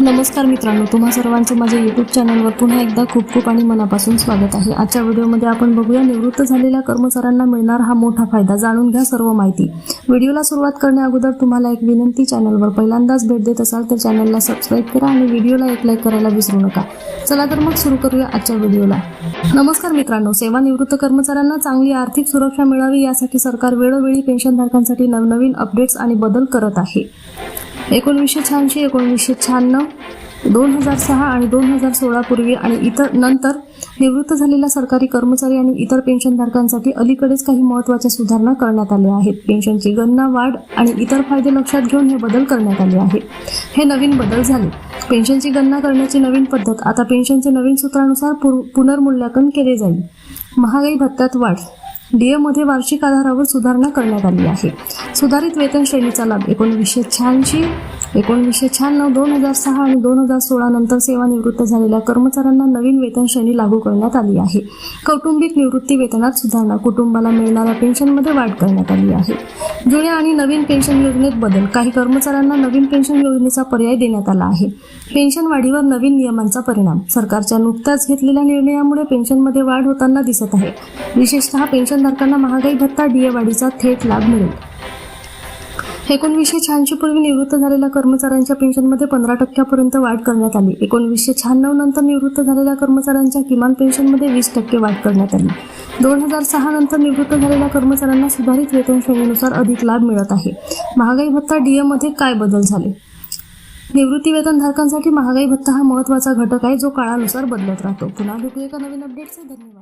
नमस्कार मित्रांनो तुम्हा सर्वांचं माझ्या यूट्यूब चॅनलवर पुन्हा एकदा खूप खूप आणि मनापासून स्वागत आहे. आजच्या व्हिडिओमध्ये आपण बघूया निवृत्त झालेल्या कर्मचाऱ्यांना मिळणार हा मोठा फायदा. जाणून घ्या सर्व माहिती. व्हिडिओला सुरुवात करण्या अगोदर तुम्हाला एक विनंती चॅनलवर पहिल्यांदाच भेट देत असाल तर चॅनलला सबस्क्राईब करा आणि व्हिडिओला एक लाईक करायला विसरू नका. चला तर मग सुरू करूया आजच्या व्हिडिओला नमस्कार मित्रांनो सेवानिवृत्त कर्मचाऱ्यांना चांगली आर्थिक सुरक्षा मिळावी यासाठी सरकार वेळोवेळी पेन्शनधारकांसाठी नवनवीन अपडेट्स आणि बदल करत आहे. एकोणवीसशे शहाऐंशी एकोणीसशे शहाण्णव दोन हजार सहा आणि दोन हजार सोळापूर्वी आणि इतर नंतर निवृत्त झालेल्या सरकारी कर्मचारी आणि इतर पेन्शनधारकांसाठी अलीकडेच काही महत्त्वाच्या सुधारणा करण्यात आल्या आहेत. पेन्शनची गणना वाढ आणि इतर फायदे लक्षात घेऊन हे बदल करण्यात आले आहेत. हे नवीन बदल झाले. पेन्शनची गणना करण्याची नवीन पद्धत आता पेन्शनचे नवीन सूत्रानुसार पुनर्मूल्यांकन केले जाईल. महागाई भत्त्यात वाढ डीएमध्ये वार्षिक आधारावर सुधारणा करण्यात आली आहे. सुधारित वेतन श्रेणीचा लाभ एकोणीसशे शहाऐंशी एकोणवीसशे शहाण्णव दोन हजार सहा आणि दोन हजार सोळा नंतर सेवानिवृत्त झालेल्या कर्मचाऱ्यांना नवीन वेतन श्रेणी लागू करण्यात आली आहे. कौटुंबिक निवृत्ती वेतनात सुधारणा कुटुंबाला मिळणाऱ्या पेन्शनमध्ये वाढ करण्यात आली आहे. जुन्या आणि नवीन पेन्शन योजनेत बदल काही कर्मचाऱ्यांना नवीन पेन्शन योजनेचा पर्याय देण्यात आला आहे. पेन्शन वाढीवर नवीन नियमांचा परिणाम सरकारच्या नुकत्याच घेतलेल्या निर्णयामुळे पेन्शनमध्ये वाढ होताना दिसत आहे. विशेषतः पेन्शनधारकांना महागाई भत्ता डीए वाढीचा थेट लाभ मिळेल. एकोणवीसशे शहाऐंशी पूर्वी निवृत्त झालेल्या कर्मचाऱ्यांच्या पेन्शनमध्ये पंधरा टक्क्यापर्यंत वाढ करण्यात आली. एकोणवीसशे शहाण्णव नंतर निवृत्त झालेल्या कर्मचाऱ्यांच्या किमान पेन्शनमध्ये वीस टक्के वाढ करण्यात आली. दोन हजार सहा नंतर निवृत्त झालेल्या कर्मचाऱ्यांना सुधारित वेतन श्रेणीनुसार अधिक लाभ मिळत आहे. महागाई भत्ता डीएमध्ये काय बदल झाले? निवृत्ती वेतनधारकांसाठी महागाई भत्ता हा महत्त्वाचा घटक आहे जो काळानुसार बदलत राहतो. पुन्हा भेटूया एका नवीन अपडेटचा धन्यवाद.